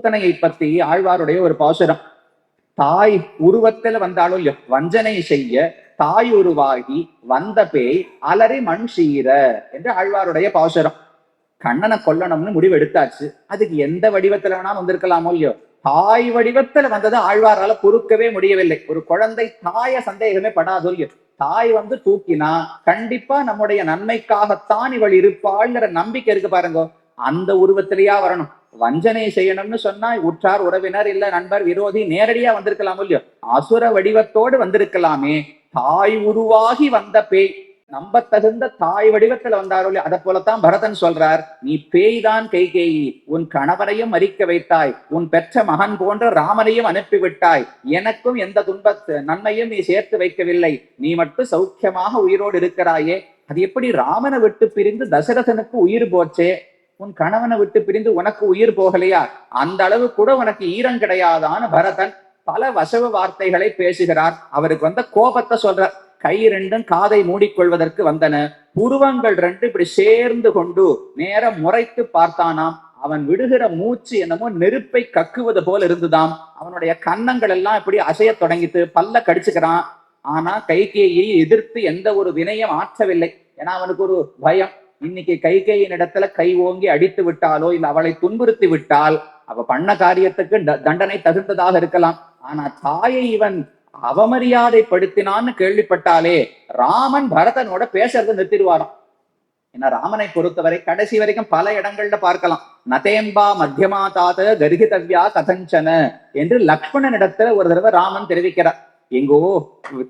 பூத்தனையை பத்தி ஆழ்வாருடைய ஒரு பாசுரம். தாய் உருவத்துல வந்தாலும் இல்லையோ வஞ்சனை செய்ய தாய் உருவாகி வந்த பேய் அலறி மண் சீர என்று ஆழ்வாருடைய பாசுரம். கண்ணனை கொல்லணும்னு முடிவு எடுத்தாச்சு அதுக்கு எந்த வடிவத்துல வேணாலும் வந்திருக்கலாமோ இல்லையோ? தாய் வடிவத்துல வந்தது ஆழ்வாரால பொறுக்கவே முடியவில்லை. ஒரு குழந்தை தாய சந்தேகமே படாதோ இல்லையோ? தாய் வந்து தூக்கினா கண்டிப்பா நம்முடைய நன்மைக்காகத்தான் இவள் இருப்பாள்ங்கிற நம்பிக்கை இருக்கு பாருங்க. அந்த உருவத்திலேயா வரணும். வஞ்சனை செய்யணும்னு சொன்னா உற்றார் உறவினர் இல்ல நண்பர் விரோதி நேரடியா வந்திருக்கலாம் இல்லையோ? அசுர வடிவத்தோடு வந்திருக்கலாமே. தாய் உருவாகி வந்த பேய். நம்ப தகுந்த தாய் வடிவத்துல வந்தாரோ இல்லையா? அதை போலத்தான் பரதன் சொல்றார் நீ பேய்தான் கைகேயி. உன் கணவரையும் மறிக்க வைத்தாய். உன் பெற்ற மகன் போன்ற ராமனையும் அனுப்பிவிட்டாய். எனக்கும் எந்த துன்பத்து நன்மையும் நீ சேர்த்து வைக்கவில்லை. நீ மட்டும் சௌக்கியமாக உயிரோடு இருக்கிறாயே. அது எப்படி ராமனை விட்டு பிரிந்து தசரதனுக்கு உயிர் போச்சே? உன் கணவனை விட்டு பிரிந்து உனக்கு உயிர் போகலையா? அந்த அளவு கூட உனக்கு ஈரம் கிடையாதான்னு பரதன் பல வசவு வார்த்தைகளை பேசுகிறார். அவருக்கு வந்த கோபத்தை சொல்றார் கை ரெண்டும் காதை மூடிக்கொள்வதற்கு வந்தன. புருவங்கள் ரெண்டு இப்படி சேர்ந்து கொண்டு நேரம் முறைத்து பார்த்தானாம். அவன் விடுகிற மூச்சு என்னமோ நெருப்பை கக்குவது போல இருந்துதாம். அவனுடைய கன்னங்கள் எல்லாம் இப்படி அசையத் தொடங்கிட்டு பல்ல கடிச்சுக்கிறான். ஆனா கைகேயை எதிர்த்து எந்த ஒரு வினயம் ஆற்றவில்லை. ஏன்னா அவனுக்கு ஒரு பயம். இன்னைக்கு கைகேயின் இடத்துல கை ஓங்கி அடித்து விட்டாலோ இல்ல அவளை துன்புறுத்தி விட்டால் அவ பண்ண காரியத்துக்கு தண்டனை தகுந்ததாக இருக்கலாம். ஆனா தாயை இவன் அவமரியாதைப்படுத்தினான்னு கேள்விப்பட்டாலே ராமன் பரதனோட பேசுறதை நிறுத்திடுவாராம். ஏன்னா ராமனை பொறுத்தவரை கடைசி வரைக்கும் பல இடங்கள்ல பார்க்கலாம். நதேம்பா மத்தியமா தாத கர்ஹிதவ்யா கதஞ்சன என்று லக்ஷ்மணன் இடத்துல ஒரு தடவை ராமன் தெரிவிக்கிறார். எங்கோ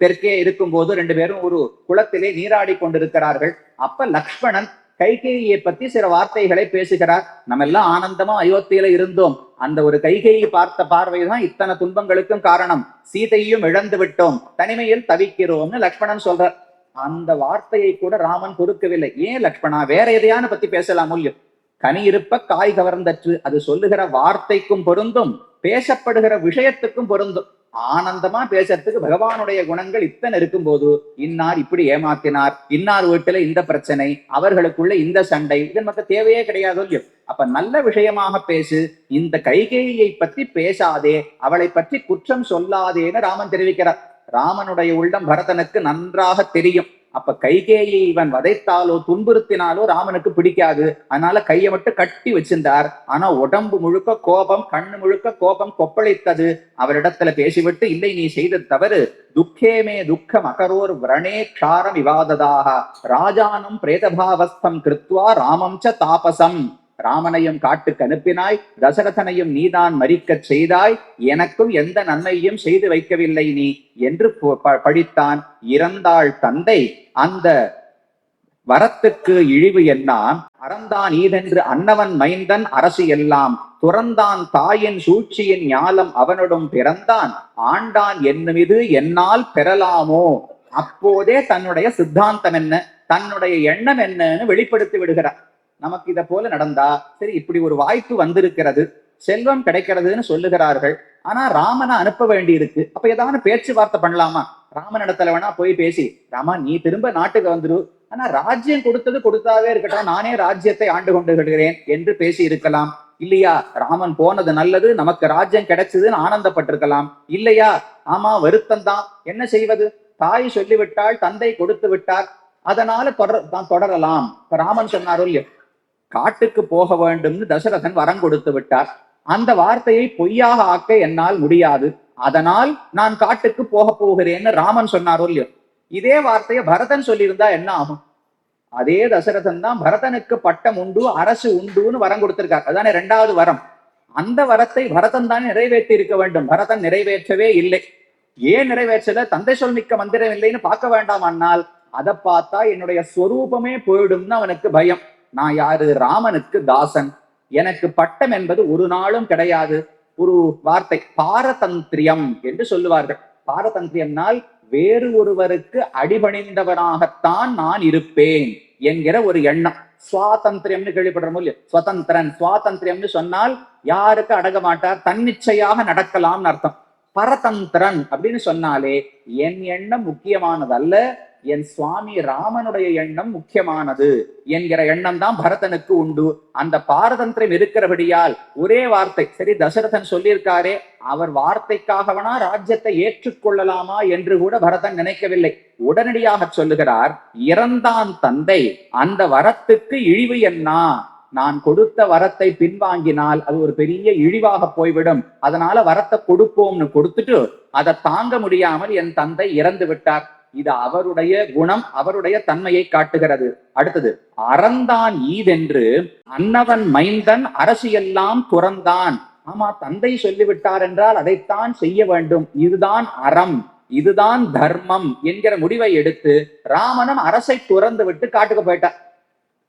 தெற்கே இருக்கும்போது ரெண்டு பேரும் ஒரு குளத்திலே நீராடி கொண்டிருக்கிறார்கள். அப்ப லக்ஷ்மணன் கைகேயியை பத்தி சில வார்த்தைகளை பேசுகிறார். நம்ம எல்லாம் ஆனந்தமா அயோத்தியில இருந்தோம். அந்த ஒரு கைகையை பார்த்த பார்வைதான் இத்தனை துன்பங்களுக்கும் காரணம். சீதையும் இழந்து விட்டோம். தனிமையில் தவிக்கிறோம்னு லக்ஷ்மணன் சொல்றார். அந்த வார்த்தையை கூட ராமன் கொடுக்கவில்லை. ஏன் லக்ஷ்மணா? வேற எதையான பத்தி பேசலாம் இல்லையோ கனி இருப்ப காய் கவர்ந்தற்று. அது சொல்லுகிற வார்த்தைக்கும் பொருந்தும். பேசப்படுகிற விஷயத்துக்கும் பொருந்தும். ஆனந்தமா பேசுறதுக்கு பகவானுடைய குணங்கள் இத்தனை இருக்கும்போது இன்னார் இப்படி ஏமாத்தினார் இன்னார் வீட்டுல இந்த பிரச்சனை அவர்களுக்குள்ள இந்த சண்டை இது நமக்கு தேவையே கிடையாது இல்லையோ? அப்ப நல்ல விஷயமாக பேசு இந்த கைகேயை பத்தி பேசாதே அவளை பற்றி குற்றம் சொல்லாதேன்னு ராமன் தெரிவிக்கிறார். ராமனுடைய உள்ளம் பரதனுக்கு நன்றாக தெரியும். அப்ப கைகேயை இவன் வதைத்தாலோ துன்புறுத்தினாலோ ராமனுக்கு பிடிக்காது. அதனால கையை மட்டும் கட்டி வச்சிருந்தார். ஆனா உடம்பு முழுக்க கோபம் கண்ணு முழுக்க கோபம் கொப்பளித்தது. அவரிடத்துல பேசிவிட்டு இல்லை நீ செய்த தவறு. துக்கேமே துக்கம் அகரோர் விரணே க்ஷாரம் விவாததாக ராஜானம் பிரேதபாவஸ்தம் கிருத்வா ராமம் ச தாபசம். ராமனையும் காட்டுக்கு அனுப்பினாய் தசரதனையும் நீதான் மறிக்கச் செய்தாய் எனக்கும் எந்த நன்மையும் செய்து வைக்கவில்லை நீ என்று பு- ப- பழித்தான் இறந்தாள் தந்தை. அந்த வரத்துக்கு இழிவு எல்லாம் அறந்தான் ஈதென்று அன்னவன் மைந்தன் அரசு எல்லாம் துறந்தான் தாயின் சூழ்ச்சியின் ஞாலம் அவனோடும் பிறந்தான். ஆண்டான் என்னுமிது என்னால் பெறலாமோ? அப்போதே தன்னுடைய சித்தாந்தம் என்ன? தன்னுடைய எண்ணம் என்னன்னு வெளிப்படுத்தி விடுகிறார் நமக்கு இதை போல நடந்தா சரி இப்படி ஒரு வாய்ப்பு வந்திருக்கிறது செல்வம் கிடைக்கிறதுன்னு சொல்லுகிறார்கள். ஆனா ராமனை அனுப்ப வேண்டி இருக்கு அப்ப ஏதாவது பேச்சுவார்த்தை பண்ணலாமா? ராமன் இடத்துல வேணா போய் பேசி ராமா நீ திரும்ப நாட்டுக்கு வந்துரு. ஆனா ராஜ்யம் கொடுத்தது கொடுத்தாவே இருக்கட்டும். நானே ராஜ்யத்தை ஆண்டு கொண்டு விடுகிறேன் என்று பேசி இருக்கலாம். இல்லையா? ராமன் போனது நல்லது நமக்கு ராஜ்யம் கிடைச்சதுன்னு ஆனந்தப்பட்டிருக்கலாம். இல்லையா? ஆமா வருத்தம் தான் என்ன செய்வது? தாய் சொல்லிவிட்டால் தந்தை கொடுத்து விட்டார். அதனால தொடர் தான் தொடரலாம். இப்ப ராமன் சொன்னாரோ இல்லையோ? காட்டுக்கு போக வேண்டும்னு தசரதன் வரம் கொடுத்து விட்டார். அந்த வார்த்தையை பொய்யாக ஆக்க என்னால் முடியாது. அதனால் நான் காட்டுக்கு போக போகிறேன்னு ராமன் சொன்னாரோ இல்லையோ? இதே வார்த்தையை பரதன் சொல்லியிருந்தா என்ன ஆகும்? அதே தசரதன் தான் பரதனுக்கு பட்டம் உண்டு அரசு உண்டுன்னு வரம் கொடுத்திருக்கார். அதானே ரெண்டாவது வரம். அந்த வரத்தை பரதன் தான் நிறைவேற்றி இருக்க வேண்டும். பரதன் நிறைவேற்றவே இல்லை. ஏன் நிறைவேற்றல? தந்தை சொல் மிக்க மந்திரம் இல்லைன்னு பார்க்க வேண்டாம் அண்ணால். அதை பார்த்தா என்னுடைய ஸ்வரூபமே போயிடும்னு அவனுக்கு பயம். நான் யாரு? ராமனுக்கு தாசன். எனக்கு பட்டம் என்பது ஒரு நாளும் கிடையாது. ஒரு வார்த்தை பாரதந்திரியம் என்று சொல்லுவார்கள். பாரதந்திரியம்னால் வேறு ஒருவருக்கு அடிபணிந்தவனாகத்தான் நான் இருப்பேன் என்கிற ஒரு எண்ணம். சுவாதந்திரியம்னு கேள்விப்படுற இல்லையோ? சுதந்திரன் சுவாதந்திரியம்னு சொன்னால் யாருக்கு அடங்க மாட்டார்? தன்னிச்சையாக நடக்கலாம்னு அர்த்தம். பரதந்திரன் அப்படின்னு சொன்னாலே என் எண்ணம் முக்கியமானதல்ல என் சுவாமி ராமனுடைய எண்ணம் முக்கியமானது என்கிற எண்ணம் தான் பரதனுக்கு உண்டு. அந்த பாரதந்திரம் இருக்கிறபடியால் ஒரே வார்த்தை சரி தசரதன் சொல்லியிருக்காரே அவர் வார்த்தைக்காகவனா ராஜ்யத்தை ஏற்றுக்கொள்ளலாமா என்று கூட பரதன் நினைக்கவில்லை. உடனடியாக சொல்லுகிறார் இறந்தான் தந்தை அந்த வரத்துக்கு இழிவு என்னா? நான் கொடுத்த வரத்தை பின்வாங்கினால் அது ஒரு பெரிய இழிவாக போய்விடும். அதனால வரத்தை கொடுப்போம்னு கொடுத்துட்டு அதை தாங்க முடியாமல் என் தந்தை இறந்து விட்டார். இது அவருடைய குணம் அவருடைய தன்மையை காட்டுகிறது. அடுத்தது அறந்தான் ஈதென்று அன்னவன் மைந்தன் அரசியெல்லாம் துறந்தான். ஆமா தந்தை சொல்லிவிட்டார் என்றால் அதைத்தான் செய்ய வேண்டும். இதுதான் அறம் இதுதான் தர்மம் என்கிற முடிவை எடுத்து ராமனும் அரசை துறந்து விட்டு காட்டுக்கு போயிட்டார்.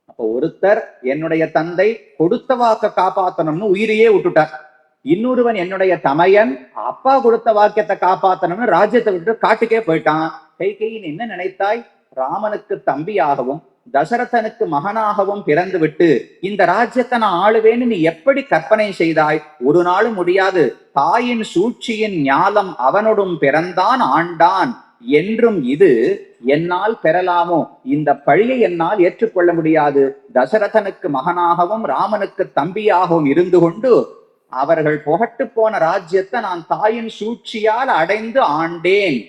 அப்ப ஒருத்தர் என்னுடைய தந்தை கொடுத்த வாக்க காப்பாத்தணும்னு உயிரையே விட்டுட்டார். இன்னொருவன் என்னுடைய தமையன் அப்பா கொடுத்த வாக்கியத்தை காப்பாத்தணும்னு ராஜ்யத்தை விட்டு காட்டுக்கே போயிட்டான். கைகையின் என்ன நினைத்தாய்? ராமனுக்கு தம்பியாகவும் தசரதனுக்கு மகனாகவும் பிறந்து விட்டு இந்த ராஜ்யத்தை நான் ஆளுவேன்னு நீ எப்படி கற்பனை செய்தாய்? ஒரு நாளும் முடியாது. தாயின் சூழ்ச்சியின் ஞாலம் அவனோடும் பிறந்தான் ஆண்டான். என்றும் இது என்னால் பெறலாமோ? இந்த பழியை என்னால் ஏற்றுக்கொள்ள முடியாது. தசரதனுக்கு மகனாகவும் ராமனுக்கு தம்பியாகவும் இருந்து கொண்டு அவர்கள் புகட்டு போன ராஜ்யத்தை நான் தாயின் சூழ்ச்சியால் அடைந்து ஆண்டேன்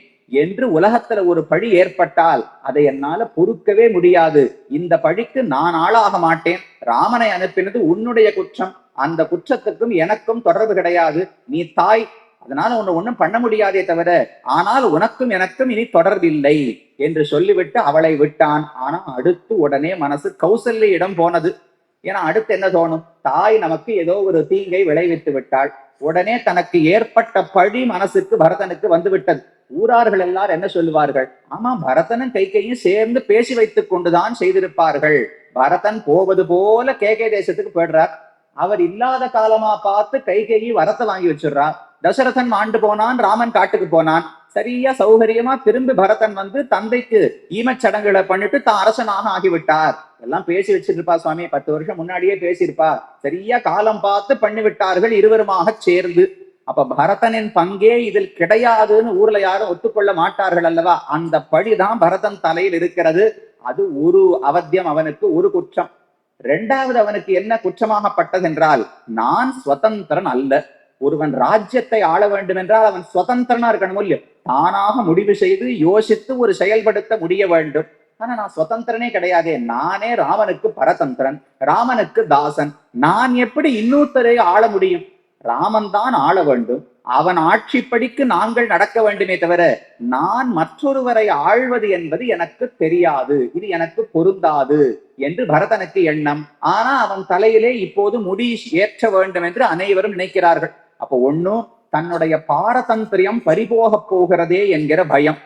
என்று உலகத்துல ஒரு பழி ஏற்பட்டால் அதை என்னால பொறுக்கவே முடியாது. இந்த பழிக்கு நான் ஆளாக மாட்டேன். ராமனை அனுப்பினது உன்னுடைய குற்றம். அந்த குற்றத்துக்கும் எனக்கும் தொடர்பு கிடையாது. நீ தாய். அதனால உன்னை ஒண்ணும் பண்ண முடியாதே தவிர ஆனால் உனக்கும் எனக்கும் இனி தொடர்பில்லை என்று சொல்லிவிட்டு அவளை விட்டான். ஆனா அடுத்து உடனே மனசு கௌசல்யிடம் போனது. ஏன்னா அடுத்து என்ன தோணும்? தாய் நமக்கு ஏதோ ஒரு தீங்கை விளைவித்து விட்டாள். உடனே தனக்கு ஏற்பட்ட பழி மனசுக்கு பரதனுக்கு வந்து விட்டது. ஊரார்கள் எல்லாரும் என்ன சொல்லுவார்கள்? ஆமா பரதனும் கைகையும் சேர்ந்து பேசி வைத்துக் கொண்டுதான் செய்திருப்பார்கள். பரதன் போவது போல கேகே தேசத்துக்கு போயிடுறார். அவர் இல்லாத காலமா பார்த்து கைகையை வரத்தை வாங்கி வச்சிடுறார். தசரதன் மாண்டு போனான் ராமன் காட்டுக்கு போனான். சரியா சௌகரியமா திரும்பி பரதன் வந்து தந்தைக்கு ஈமச் சடங்குகளை பண்ணிட்டு தான் அரசனாக ஆகிவிட்டார். எல்லாம் பேசி வச்சிருப்பா சுவாமி பத்து வருஷம் முன்னாடியே பேசியிருப்பா. சரியா காலம் பார்த்து பண்ணி விட்டார்கள் இருவருமாக சேர்ந்து. அப்ப பரதனின் பங்கே இதில் கிடையாதுன்னு ஊர்ல யாரும் ஒத்துக்கொள்ள மாட்டார்கள் அல்லவா? அந்த பழிதான் பரதன் தலையில் இருக்கிறது. அது ஒரு அவத்தியம் அவனுக்கு ஒரு குற்றம். இரண்டாவது அவனுக்கு என்ன குற்றமாகப்பட்டது என்றால் நான் சுதந்திரன் அல்ல. ஒருவன் ராஜ்யத்தை ஆள வேண்டும் என்றால் அவன் சுதந்திரனா இருக்கணும் இல்லையோ? தானாக முடிவு செய்து யோசித்து ஒரு செயல்படுத்த முடிய வேண்டும். ஆனா நான் சுதந்திரனே கிடையாதே. நானே ராமனுக்கு பரதந்திரன் ராமனுக்கு தாசன். நான் எப்படி இன்னொருத்தரை ஆள முடியும்? ராமன் தான் ஆள வேண்டும். அவன் ஆட்சிப்படிக்கு நாங்கள் நடக்க வேண்டுமே தவிர நான் மற்றொருவரை ஆழ்வது என்பது எனக்கு தெரியாது. இது எனக்கு பொருந்தாது என்று பரதனுக்கு எண்ணம். ஆனா அவன் தலையிலே இப்போது முடி ஏற்ற வேண்டும் என்று அனைவரும் நினைக்கிறார்கள். அப்போ ஒண்ணும் தன்னுடைய பாரதந்திரியம் பறிபோக போகிறதே என்கிற பயம்.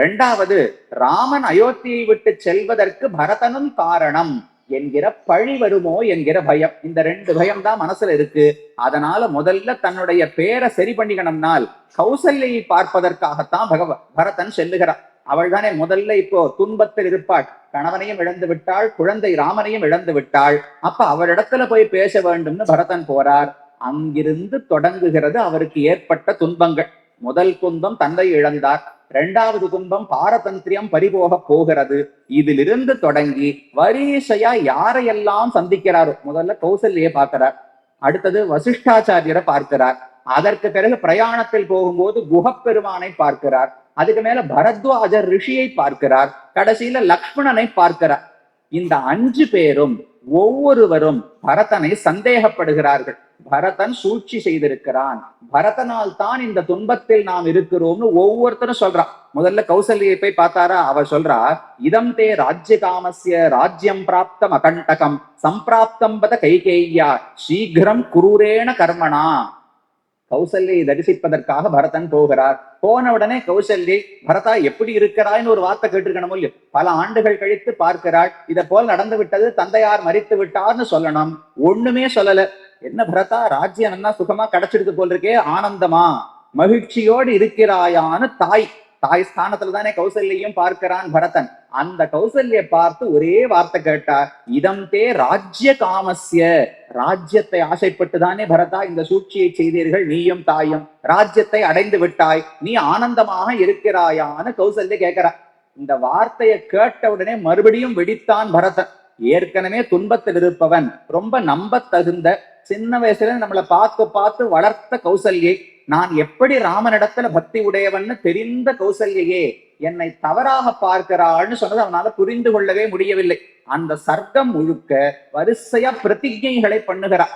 ரெண்டாவது ராமன் அயோத்தியை விட்டு செல்வதற்கு பரதனும் காரணம் என்கிற பழி வருமோ என்கிற பயம். இந்த ரெண்டு பயம் தான் மனசுல இருக்கு. அதனால முதல்ல தன்னுடைய பேரை சரி பண்ணிக்கணும்னால் கௌசல்யை பார்ப்பதற்காகத்தான் பகவ பரதன் செல்லுகிறான். அவள் தானே முதல்ல இப்போ துன்பத்தில் இருப்பாள். கணவனையும் இழந்து விட்டாள் குழந்தை ராமனையும் இழந்து விட்டாள். அப்ப அவரிடத்துல போய் பேச வேண்டும்னு பரதன் போறார். அங்கிருந்து தொடங்குகிறது அவருக்கு ஏற்பட்ட துன்பங்கள். முதல் துன்பம் தந்தை இழந்தார். இரண்டாவது துன்பம் பாரதந்திரியம் பறிபோக போகிறது. இதிலிருந்து தொடங்கி வரிசையா யாரையெல்லாம் சந்திக்கிறாரோ முதல்ல கௌசல்யை பார்க்கிறார். அடுத்தது வசிஷ்டாச்சாரியரை பார்க்கிறார். அதற்கு பிறகு பிரயாணத்தில் போகும்போது குகப்பெருமானை பார்க்கிறார். அதுக்கு மேல பரத்வாஜர் ரிஷியை பார்க்கிறார். கடைசியில லக்ஷ்மணனை பார்க்கிறார். இந்த அஞ்சு பேரும் ஒவ்வொருவரும் பரதனை சந்தேகப்படுகிறார்கள். பரதன் சூழ்ச்சி செய்திருக்கிறான். பரதனால் தான் இந்த துன்பத்தில் நாம் இருக்கிறோம்னு ஒவ்வொருத்தரும் சொல்றான். முதல்ல கௌசல்யை போய் பார்த்தாரா? அவ சொல்றா இதம் தே ராஜ்ய காமசிய ராஜ்யம் பிராப்தம் அகண்டகம். சம்பிராப்தம் பத கைகேய்யா சீக்கிரம் குரூரேன கர்மணா. கௌசல்யை தரிசிப்பதற்காக பரதன் போகிறார். போன உடனே கௌசல்யை பரதா எப்படி இருக்கிறாய்னு ஒரு வார்த்தை கேட்டிருக்கணும் இல்லையோ? பல ஆண்டுகள் கழித்து பார்க்கிறாள். இதை போல் நடந்து விட்டது தந்தையார் மறித்து விட்டார்னு சொல்லணும். ஒண்ணுமே சொல்லல. என்ன பரதா ராஜ்யம் என்ன சுகமா கிடைச்சிடுது போல் இருக்கே ஆனந்தமா? மகிழ்ச்சியோடு இருக்கிறாயான்னு தாய் தாய் ஸ்தானத்துல தானே கௌசல்யையும் பார்க்கிறான் பரதன். அந்த கௌசல்ய பார்த்து ஒரே வார்த்தை கேட்டார். இதம் தே ராஜ்ய காமஸ்ய ராஜ்யத்தை ஆசைப்பட்டு தானே பரதா இந்த சூழ்ச்சியை செய்தீர்கள் நீயும் தாயும். ராஜ்யத்தை அடைந்து விட்டாய் நீ ஆனந்தமாக இருக்கிறாயான்னு கௌசல்ய கேட்கிறார். இந்த வார்த்தையை கேட்ட உடனே மறுபடியும் வெடித்தான் பரதன். ஏற்கனவே துன்பத்தில் இருப்பவன் ரொம்ப நம்பத் தகுந்த சின்ன வயசுல நம்மளை பார்த்து பார்த்து வளர்த்த கௌசல்யை நான் எப்படி ராமனிடத்துல பக்தி உடையவன்னு தெரிந்த கௌசல்யையே என்னை தவறாக பார்க்கிறாள்னு சொன்னது அவனால புரிந்து கொள்ளவே முடியவில்லை. அந்த சர்க்கம் முழுக்க வரிசையா பிரதிஜைகளை பண்ணுகிறார்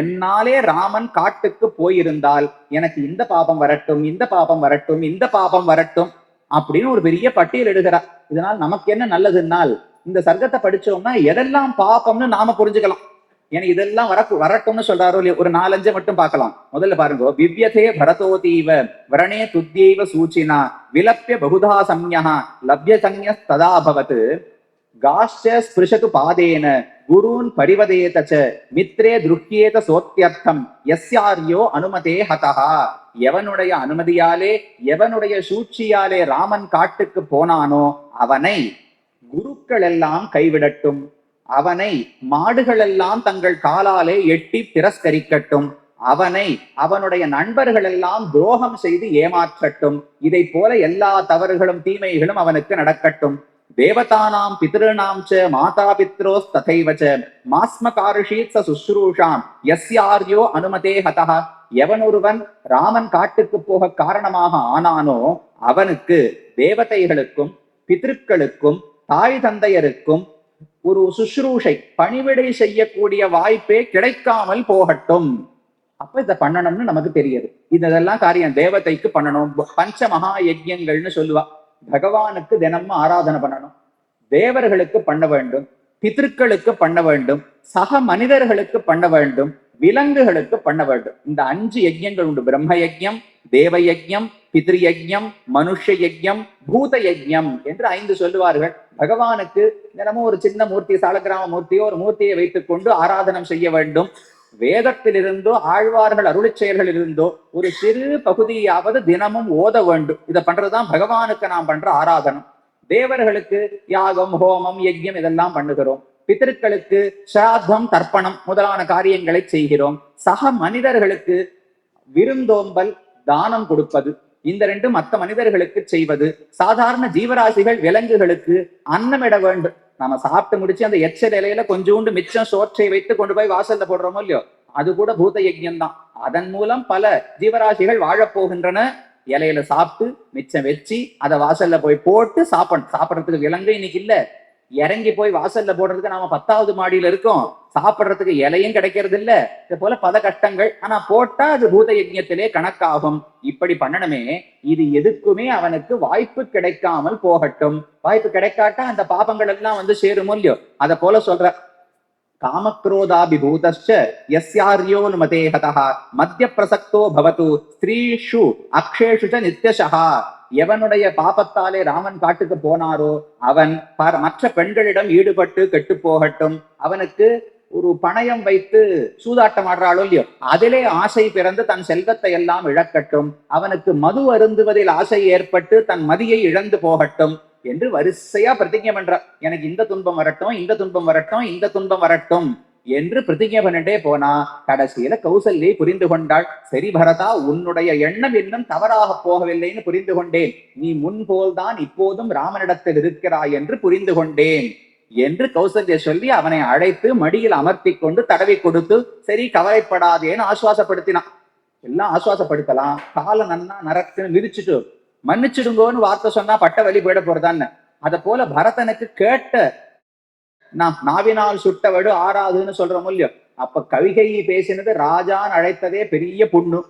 என்னாலே ராமன் காட்டுக்கு போயிருந்தால் எனக்கு இந்த பாபம் வரட்டும் இந்த பாபம் வரட்டும் இந்த பாபம் வரட்டும் அப்படின்னு ஒரு பெரிய பட்டியல் எடுகிறார் இதனால் நமக்கு என்ன நல்லதுன்னால் இந்த சர்க்கத்தை படிச்சோம்னா எதெல்லாம் பாப்பம்னு நாம புரிஞ்சுக்கலாம். ஏன்னா இதெல்லாம் வர வரட்டும்னு சொல்றாரோ இல்லையா ஒரு நாலஞ்சை மட்டும் பார்க்கலாம். முதல்ல பாருங்க விவ்யதே பரதோதீவ வரணே துத்தியைவ சூச்சினா விலப்பிய பகுதா சம்யா லப்ய சம்ய ததாபவத்து பவத் காஷ்ட ஸ்பிருஷது பாதேன குருன் பரிவதேத ச மித்ரே துருக்கியேத சோத்தியர்த்தம் எஸ்யாரியோ அனுமதே ஹதஹா. எவனுடைய அனுமதியாலே எவனுடைய சூழ்ச்சியாலே ராமன் காட்டுக்கு போனானோ அவனை குருக்கள் எல்லாம் கைவிடட்டும். அவனை மாடுகள் எல்லாம் தங்கள் காலாலே எட்டி திரஸ்கரிக்கட்டும். அவனை அவனுடைய நண்பர்கள் எல்லாம் துரோகம் செய்து ஏமாற்றட்டும். இதை போல எல்லா தவறுகளும் தீமைகளும் அவனுக்கு நடக்கட்டும். தேவதானாம் பித்ருணாம் ச மாதா பித்ரோஸ் ததைவ ச மாஸ்மகாருஷீத் ச எஸ் யஸ்யார்யோ அனுமதே ஹதா எவனொருவன் ராமன் காட்டுக்கு போக காரணமாக ஆனானோ அவனுக்கு தேவதைகளுக்கும் பித்ருக்களுக்கும் தாய் தந்தையருக்கும் ஒரு சுஷ்ரூஷை பணிவிடை செய்யக்கூடிய வாய்ப்பே கிடைக்காமல் போகட்டும். அப்ப இதை பண்ணணும்னு நமக்கு தெரியுது. இதெல்லாம் காரியம். தேவதைக்கு பண்ணணும். பஞ்ச மகா யஜ்யங்கள்னு சொல்லுவா. பகவானுக்கு தினமும் ஆராதனை பண்ணணும். தேவர்களுக்கு பண்ண வேண்டும். பித்திருக்களுக்கு பண்ண வேண்டும். சக மனிதர்களுக்கு பண்ண வேண்டும். விலங்குகளுக்கு பண்ண வேண்டும். இந்த அஞ்சு யஜ்யங்கள் உண்டு. பிரம்ம யஜ்யம் தேவ யஜ்யம் பித்ரு யஜ்யம் மனுஷ யஜ்யம் பூத யஜ்யம் என்று ஐந்து சொல்லுவார்கள். பகவானுக்கு தினமும் ஒரு சின்ன மூர்த்தி சாலக்கிராம மூர்த்தியோ ஒரு மூர்த்தியை வைத்துக் கொண்டு ஆராதனம் செய்ய வேண்டும். வேதத்திலிருந்தோ ஆழ்வார்கள் அருளிச் செயல்களிலிருந்தோ ஒரு சிறு பகுதியாவது தினமும் ஓத வேண்டும். இதை பண்றதுதான் பகவானுக்கு நாம் பண்ற ஆராதனம். தேவர்களுக்கு யாகம் ஹோமம் யஜ்யம் இதெல்லாம் பண்ணுகிறோம். பித்திருக்களுக்கு சிராத்தம் தர்ப்பணம் முதலான காரியங்களை செய்கிறோம். சக மனிதர்களுக்கு விருந்தோம்பல் தானம் கொடுப்பது இந்த ரெண்டு மற்ற மனிதர்களுக்கு செய்வது. சாதாரண ஜீவராசிகள் விலங்குகளுக்கு அன்னமிட வேண்டும். நாம சாப்பிட்டு முடிச்சு அந்த எச்சல் இலையில கொஞ்சோண்டு மிச்சம் சோற்றை வைத்து கொண்டு போய் வாசல்ல போடுறோமோ இல்லையோ? அது கூட பூத யஜ்யம் தான். அதன் மூலம் பல ஜீவராசிகள் வாழப்போகின்றன இலையில சாப்பிட்டு மிச்சம் வச்சு அதை வாசல்ல போய் போட்டு சாப்பிடணும். சாப்பிட்றதுக்கு விலங்கு இன்னைக்கு இல்ல. இறங்கி போய் வாசல்ல போடுறதுக்கு நாம பத்தாவது மாடியில இருக்கோம். சாப்பிடுறதுக்கு இலையும் கிடைக்கிறது இல்ல இது போல பல கஷ்டங்கள். ஆனா போட்டா அது பூத யஜ்யத்திலே கணக்காகும். இப்படி பண்ணணுமே இது எதுக்குமே அவனுக்கு வாய்ப்பு கிடைக்காமல் போகட்டும். வாய்ப்பு கிடைக்காட்டா அந்த பாபங்கள் எல்லாம் வந்து சேரும் இல்லையோ? அத போல சொல்ற. காமக்ரோதாபிபூதஸ்ச யஸ்யார்யோனுமதேகதா மத்திய பிரசக்தோ பவத்து ஸ்திரீஷு அக்ஷேஷு ச நித்யசகா எவனுடைய பாபத்தாலே ராமன் காட்டுக்கு போனாரோ அவன் மற்ற பெண்களிடம் ஈடுபட்டு கெட்டு போகட்டும். அவனுக்கு ஒரு பணயம் வைத்து சூதாட்டம் ஆடுறாளோ இல்லையோ அதிலே ஆசை பிறந்து தன் செல்வத்தை எல்லாம் இழக்கட்டும். அவனுக்கு மது அருந்துவதில் ஆசை ஏற்பட்டு தன் மதியை இழந்து போகட்டும் என்று வரிசையா பிரதிஜை பண்ற எனக்கு இந்த துன்பம் வரட்டும் இந்த துன்பம் வரட்டும் இந்த துன்பம் வரட்டும். என்று பிரதிஜை பண்ணிட்டே போனா கடைசியில கௌசல்யை புரிந்து கொண்டாள். சரி பரதா உன்னுடைய எண்ணம் இன்னும் தவறாக போகவில்லைன்னு புரிந்து கொண்டேன். நீ முன்போல்தான் இப்போதும் ராமனிடத்தில் இருக்கிறாய் என்று புரிந்து கொண்டேன் என்று கௌசல்ய சொல்லி அவனை அழைத்து மடியில் அமர்த்தி கொண்டு தடவி கொடுத்து சரி கவலைப்படாதேன்னு ஆசுவாசப்படுத்தினான். எல்லாம் ஆசுவாசப்படுத்தலாம். கால நன்னா நரக்குன்னு விரிச்சுட்டு மன்னிச்சிடுங்கோன்னு வார்த்தை சொன்னா பட்ட வழி போயிட போறதான்னு. அத போல பரதனுக்கு கேட்ட நான் நாவினால் சுட்டவடு ஆறாதுன்னு சொல்றோம் இல்லையோ அப்ப கவிகை பேசினது ராஜான் அழைத்ததே பெரிய புண்ணு.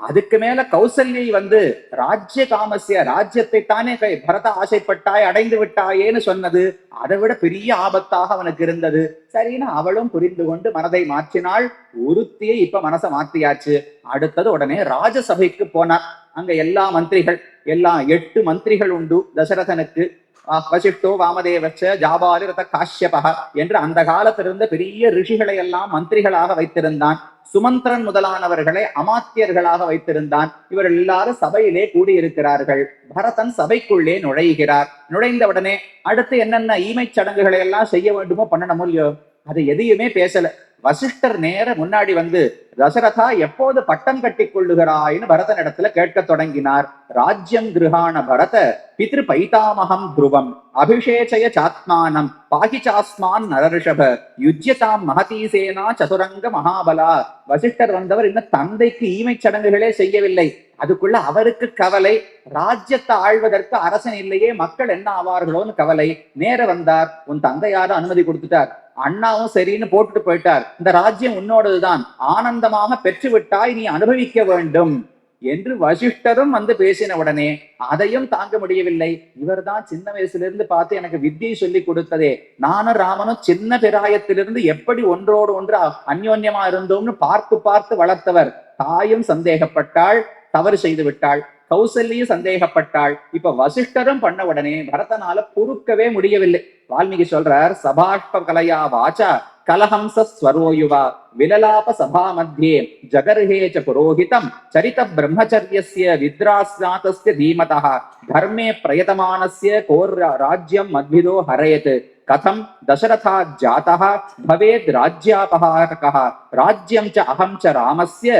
அதுக்கு மேல கௌசல்யை வந்து ராஜ்ய காமசிய ராஜ்யத்தை தானே பரத ஆசைப்பட்டாய் அடைந்து விட்டாயேன்னு சொன்னது அதை விட பெரிய ஆபத்தாக அவனுக்கு இருந்தது. சரின்னு அவளும் புரிந்து கொண்டு மனதை மாற்றினாள். ஒருத்தியை இப்ப மனசை மாத்தியாச்சு அடுத்தது உடனே ராஜசபைக்கு போனார். அங்க எல்லா மந்திரிகள் எல்லா எட்டு மந்திரிகள் உண்டு தசரதனுக்கு. வசிஷ்டோ வாமதேவச்ச ஜாபாலி ரத காஷ்யபக என்று அந்த காலத்திலிருந்த பெரிய ரிஷிகளை எல்லாம் மந்திரிகளாக வைத்திருந்தான். சுமந்திரன் முதலானவர்களை அமாத்தியர்களாக வைத்திருந்தான். இவர் எல்லாரும் சபையிலே கூடியிருக்கிறார்கள். பரதன் சபைக்குள்ளே நுழைகிறார். நுழைந்தவுடனே அடுத்து என்னென்ன ஈமைச் சடங்குகளை எல்லாம் செய்ய வேண்டுமோ பண்ணணுமோ இல்லையோ? அது எதையுமே பேசல. வசிஷ்டர் நேர முன்னாடி வந்து தசரதா எப்போது பட்டம் கட்டிக் கொள்ளுகிறாய்னு பரதன் இடத்துல கேட்க தொடங்கினார். ராஜ்யம் கிருஹான பரத பித்ரு பைதாமகம் துருவம் அபிஷேச்சய சாத்மானம் பாகிச்சாஸ்மான் நரரிஷப. யுஜ்யதாம் மகதீசேனா சதுரங்க மகாபலா. வசிஷ்டர் வந்தவர் இன்னும் தந்தைக்கு ஈமை சடங்குகளே செய்யவில்லை. அதுக்குள்ள அவருக்கு கவலை ராஜ்யத்தை ஆழ்வதற்கு அரசன் இல்லையே மக்கள் என்ன ஆவார்களோன்னு கவலை. நேர வந்தார் உன் தந்தையார அனுமதி கொடுத்துட்டார். அண்ணாவும் சரின்னு போட்டுட்டு போயிட்டார். இந்த ராஜ்யம் உன்னோடதுதான். ஆனந்தமாக பெற்றுவிட்டாய் நீ அனுபவிக்க வேண்டும். என்று வசிஷ்டரும் வந்து பேசின உடனே அதையும் தாங்க முடியவில்லை. இவர்தான் சின்ன வயசுல இருந்து பார்த்து எனக்கு வித்தியை சொல்லி கொடுத்ததே. நானும் ராமனும் சின்ன பிராயத்திலிருந்து எப்படி ஒன்றோடு ஒன்று அந்யோன்யமா இருந்தோம்னு பார்த்து பார்த்து வளர்த்தவர். தாயும் சந்தேகப்பட்டாள் தவறு செய்து விட்டாள். கௌசல்யும் சந்தேகப்பட்டாள். இப்ப வசிஷ்டரும் பண்ண உடனே பரதனால பொறுக்கவே முடியவில்லை. வால்மீகி சொல்றார் சபாஷ்ப கலையா வாச்சா கலஹம்ச ஸ்வரோயுவா விலலாப சபா மத்தியே ஜகர்ஹேச்ச புரோஹிதம் சரித பிரம்மச்சரியஸ்ய வித்ராஸ்நாதஸ்ய தீமதா தர்மே பிரயதமானஸ்ய கோர் ராஜ்யம் மத்விதோ ஹரயத் கதம் தசரதா ஜாதः பவேத் ராஜ்யாபகாரகः ராஜ்யம் ச அகம் ச ராமஸ்ய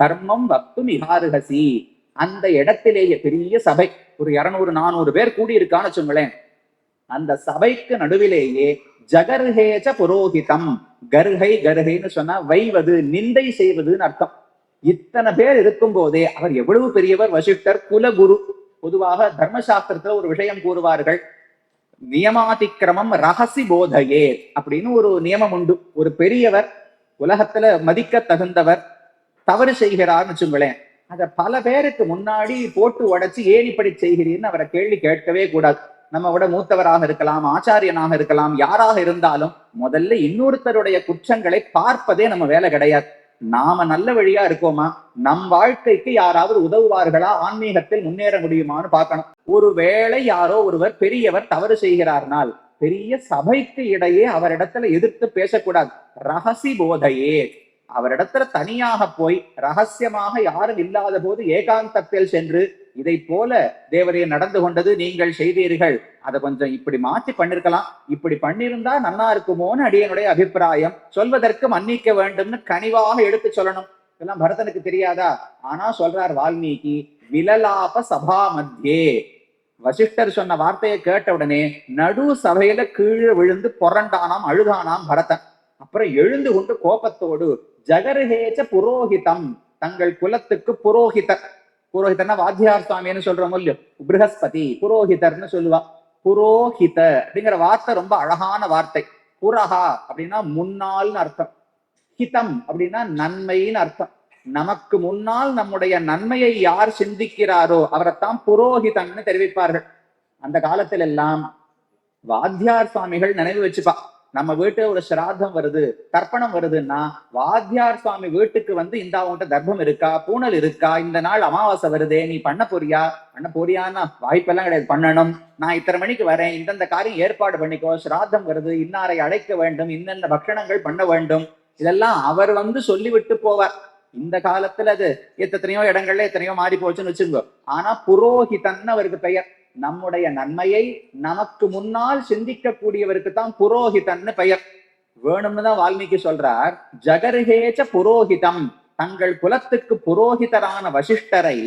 தர்மம் வக்தும் இஹாருகசி அந்த இடத்திலேயே பெரிய சபை ஒரு இருநூறு நானூறு பேர் கூடியிருக்கான்னு வச்சுங்களேன். அந்த சபைக்கு நடுவிலேயே ஜகர்ஹேஜ புரோஹிதம் கர்ஹை கர்ஹைன்னு சொன்னா வைவது நிந்தை செய்வதுன்னு அர்த்தம். இத்தனை பேர் இருக்கும் போதே அவர் எவ்வளவு பெரியவர்? வசிஷ்டர் குலகுரு. பொதுவாக தர்மசாஸ்திரத்துல ஒரு விஷயம் கூறுவார்கள். நியமாதிக்கிரமம் ரகசி போதையே அப்படின்னு ஒரு நியமம் உண்டு. ஒரு பெரியவர் உலகத்துல மதிக்க தகுந்தவர் தவறு செய்கிறார்னு வச்சுங்களேன். அதை பல பேருக்கு முன்னாடி போட்டு உடைச்சு ஏன் இப்படி செய்கிறீர்னு அவரை கேள்வி கேட்கவே கூடாது. நம்ம விட மூத்தவராக இருக்கலாம் ஆச்சாரியனாக இருக்கலாம் யாராக இருந்தாலும் முதல்ல இன்னொருத்தருடைய குற்றங்களை பார்ப்பதே நம்ம வேலை கிடையாது. நாம நல்ல வழியா இருக்கோமா? நம் வாழ்க்கைக்கு யாராவது உதவுவார்களா? ஆன்மீகத்தில் முன்னேற முடியுமான்னு பார்க்கணும். ஒருவேளை யாரோ ஒருவர் பெரியவர் தவறு செய்கிறார்னால் பெரிய சபைக்கு இடையே அவரிடத்துல எதிர்த்து பேசக்கூடாது. ரகசி போதையே. அவரிடத்துல தனியாக போய் ரகசியமாக யாரும் இல்லாத போது ஏகாந்தத்தில் சென்று இதை போல தேவரே நடந்து கொண்டது நீங்கள் செய்தீர்கள். அதை கொஞ்சம் இப்படி மாற்றி பண்ணிருக்கலாம். இப்படி பண்ணியிருந்தா நன்னா இருக்குமோன்னு அடியனுடைய அபிப்பிராயம். சொல்வதற்கு மன்னிக்க வேண்டும்னு கனிவாக எடுத்து சொல்லணும். இதெல்லாம் பரதனுக்கு தெரியாதா? ஆனா சொல்றார் வால்மீகி விலலாப சபா மத்தியே. வசிஷ்டர் சொன்ன வார்த்தையை கேட்ட உடனே நடு சபையில கீழே விழுந்து புரண்டானாம் அழுதானாம் பரதன். அப்புறம் எழுந்து கொண்டு கோபத்தோடு ஜகர்ஹேச்ச புரோஹிதம். தங்கள் குலத்துக்கு புரோஹிதர் புரோஹிதர்னா வாத்தியார் சுவாமின்னு சொல்றோம் இல்லையோ? பிருகஸ்பதி புரோஹிதர்னு சொல்லுவா. புரோஹித அப்படிங்கிற வார்த்தை ரொம்ப அழகான வார்த்தை. புரஹா அப்படின்னா முன்னால்னு அர்த்தம். ஹிதம் அப்படின்னா நன்மைன்னு அர்த்தம். நமக்கு முன்னால் நம்முடைய நன்மையை யார் சிந்திக்கிறாரோ அவரைத்தான் புரோஹிதம்னு தெரிவிப்பார்கள். அந்த காலத்துல எல்லாம் வாத்தியார் சுவாமிகள் நினைவு வச்சுப்பா. நம்ம வீட்டு ஒரு சிராதம் வருது தர்ப்பணம் வருதுன்னா வாத்தியார் சுவாமி வீட்டுக்கு வந்து இந்த அவங்ககிட்ட தர்ப்பம் இருக்கா பூனல் இருக்கா இந்த நாள் அமாவாசை வருதே நீ பண்ண போறியா? பண்ண போறியான்னா வாய்ப்பெல்லாம் கிடையாது பண்ணணும். நான் இத்தனை மணிக்கு வரேன் இந்தந்த காரியம் ஏற்பாடு பண்ணிக்கோ சிராதம் வருது இன்னாரை அழைக்க வேண்டும் இன்னென்ன பக்ஷணங்கள் பண்ண வேண்டும் இதெல்லாம் அவர் வந்து சொல்லிவிட்டு போவார். இந்த காலத்துல அது எத்தனையோ இடங்கள்ல எத்தனையோ மாறி போச்சுன்னு வச்சுக்கோ. ஆனா புரோஹிதன் அவருக்கு பெயர். நம்முடைய நன்மையை நமக்கு முன்னால் சிந்திக்கக்கூடியவருக்கு தான் புரோஹிதன்னு பெயர். வேணும்னு தான் வால்மீகி சொல்றார் ஜகர்ஹேச்ச புரோஹிதம். தங்கள் குலத்துக்கு புரோஹிதரான வசிஷ்டரை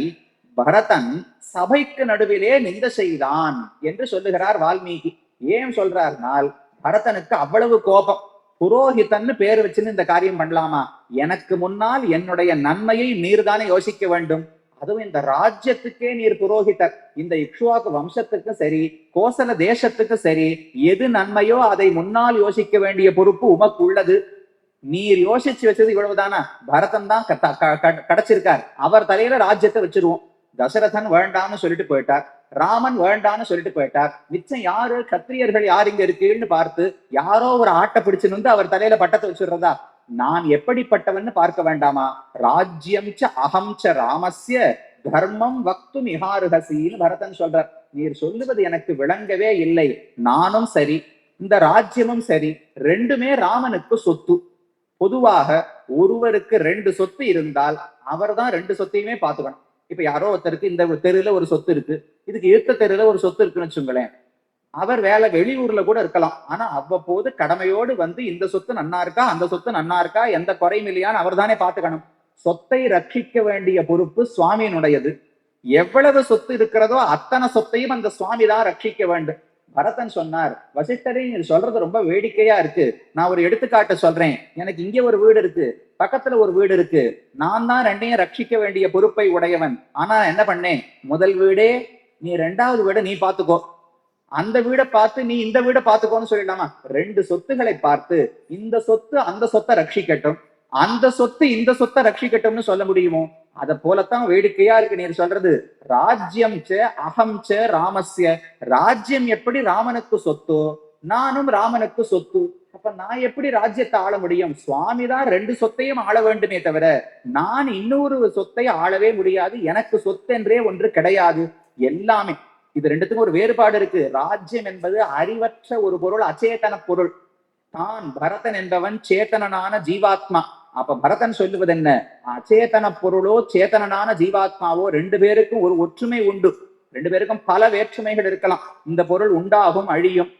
பரதன் சபைக்கு நடுவிலே நிந்த செய்தான் என்று சொல்லுகிறார் வால்மீகி. ஏன் சொல்றார்னால் பரதனுக்கு அவ்வளவு கோபம். புரோஹிதன்னு பேர் வச்சுன்னு இந்த காரியம் பண்ணலாமா? எனக்கு முன்னால் என்னுடைய நன்மையை நீர்தானே யோசிக்க வேண்டும். அதுவும் இந்த ராஜ்யத்துக்கே நீர் புரோகிதர். இந்த இக்ஷுவாக்கு வம்சத்துக்கு சரி கோசல தேசத்துக்கு சரி எது நன்மையோ அதை முன்னால் யோசிக்க வேண்டிய பொறுப்பு உமக்கு உள்ளது. நீர் யோசிச்சு வச்சது இவ்வளவுதானா? பரதன் தான் க- கிடைச்சிருக்கார். அவர் தலையில ராஜ்யத்தை வச்சிருவோம். தசரதன் வேண்டாம்னு சொல்லிட்டு போயிட்டார். ராமன் வேண்டான்னு சொல்லிட்டு போயிட்டார். மிச்சம் யாரு? கத்திரியர்கள் யார் இங்க இருக்குன்னு பார்த்து யாரோ ஒரு ஆட்டை பிடிச்சுன்னு வந்து அவர் தலையில பட்டத்தை வச்சுடுறதா? நான் எப்படிப்பட்டவன்னு பார்க்க வேண்டாமா? ராஜ்யம் ச அகம் ச ராமஸ்ய தர்மம் வக்து மிகாருகசின்னு பரதன் சொல்றார். நீர் சொல்லுவது எனக்கு விளங்கவே இல்லை. நானும் சரி இந்த ராஜ்யமும் சரி ரெண்டுமே ராமனுக்கு சொத்து. பொதுவாக ஒருவருக்கு ரெண்டு சொத்து இருந்தால் அவர்தான் ரெண்டு சொத்தையுமே பார்த்துக்கணும். இப்ப யாரோ ஒருத்தருக்கு இந்த தெருல ஒரு சொத்து இருக்கு. இதுக்கு ஈர்த்த தெருல ஒரு சொத்து இருக்குன்னு வச்சுங்களேன். அவர் வேலை வெளியூர்ல கூட இருக்கலாம். ஆனா அவ்வப்போது கடமையோடு வந்து இந்த சொத்து நன்னா இருக்கா அந்த சொத்து நன்னா இருக்கா எந்த குறையும் இல்லையான்னு அவர் தானே பார்த்துக்கணும். சொத்தை ரட்சிக்க வேண்டிய பொறுப்பு சுவாமியினுடையது. எவ்வளவு சொத்து இருக்கிறதோ அத்தனை சொத்தையும் அந்த சுவாமி தான் ரட்சிக்க வேண்டும். பரதன் சொன்னார் வசிஷ்டரே நீர் சொல்றது ரொம்ப வேடிக்கையா இருக்கு. நான் ஒரு எடுத்துக்காட்டு சொல்றேன். எனக்கு இங்கே ஒரு வீடு இருக்கு. பக்கத்துல ஒரு வீடு இருக்கு. நான் தான் ரெண்டையும் ரட்சிக்க வேண்டிய பொறுப்பை உடையவன். ஆனா என்ன பண்ணேன்? முதல் வீடே நீ ரெண்டாவது வீடை நீ பாத்துக்கோ அந்த வீடை பார்த்து நீ இந்த வீடை பாத்துக்கோன்னு சொல்லிடலாமா? ரெண்டு சொத்துக்களை பார்த்து இந்த சொத்து அந்த சொத்தை ரட்சிக்கட்டும். அந்த சொத்து இந்த சொத்தை ரட்சிக்கட்டும்னு சொல்ல முடியுமோ? அத போலத்தான் வேடிக்கையா இருக்கு நீர் சொல்றது. ராஜ்யம் ச அகம் ச ராமஸ்ய. ராஜ்யம் எப்படி ராமனுக்கு சொத்து நானும் ராமனுக்கு சொத்து. அப்ப நான் எப்படி ராஜ்யத்தை ஆள முடியும்? சுவாமி தான் ரெண்டு சொத்தையும் ஆள வேண்டுமே தவிர நான் இன்னொரு சொத்தை ஆளவே முடியாது. எனக்கு சொத்து என்றே ஒன்று கிடையாது. எல்லாமே. இது ரெண்டுத்துக்கும் ஒரு வேறுபாடு இருக்கு. ராஜ்யம் என்பது அறிவற்ற ஒரு பொருள் அச்சேதன பொருள். தான் பரதன் என்பவன் சேத்தனனான ஜீவாத்மா. அப்ப பரதன் சொல்லுவது என்ன? அச்சேதன பொருளோ சேதனனான ஜீவாத்மாவோ ரெண்டு பேருக்கும் ஒரு ஒற்றுமை உண்டு. ரெண்டு பேருக்கும் பல வேற்றுமைகள் இருக்கலாம். இந்த பொருள் உண்டாகும் அழியும்.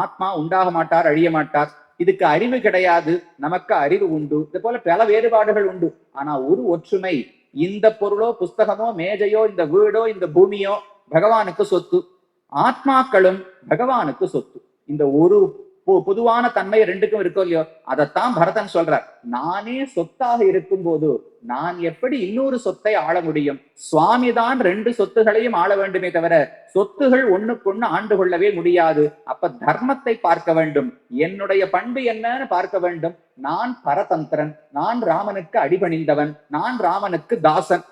ஆத்மா உண்டாக மாட்டார் அழிய மாட்டார். இதுக்கு அறிவு கிடையாது நமக்கு அறிவு உண்டு. இது போல பல வேறுபாடுகள் உண்டு. ஆனா ஒரு ஒற்றுமை இந்த பொருளோ புஸ்தகமோ மேஜையோ இந்த வீடோ இந்த பூமியோ பகவானுக்கு சொத்து. ஆத்மாக்களும் பகவானுக்கு சொத்து. இந்த ஒரு பொதுவான தன்மை ரெண்டுக்கும் இருக்கோ இல்லையோ? அதைத்தான் பரதன் சொல்றார். நானே சொத்தாக இருக்கும் போது நான் எப்படி இன்னொரு சொத்தை ஆள முடியும்? சுவாமி தான் ரெண்டு சொத்துகளையும் ஆள வேண்டுமே தவிர சொத்துகள் ஒண்ணுக்கொன்னு ஆண்டு கொள்ளவே முடியாது. அப்ப தர்மத்தை பார்க்க வேண்டும். என்னுடைய பண்பு என்னன்னு பார்க்க வேண்டும். நான் பரதந்திரன். நான் ராமனுக்கு அடிபணிந்தவன். நான் ராமனுக்கு தாசன்.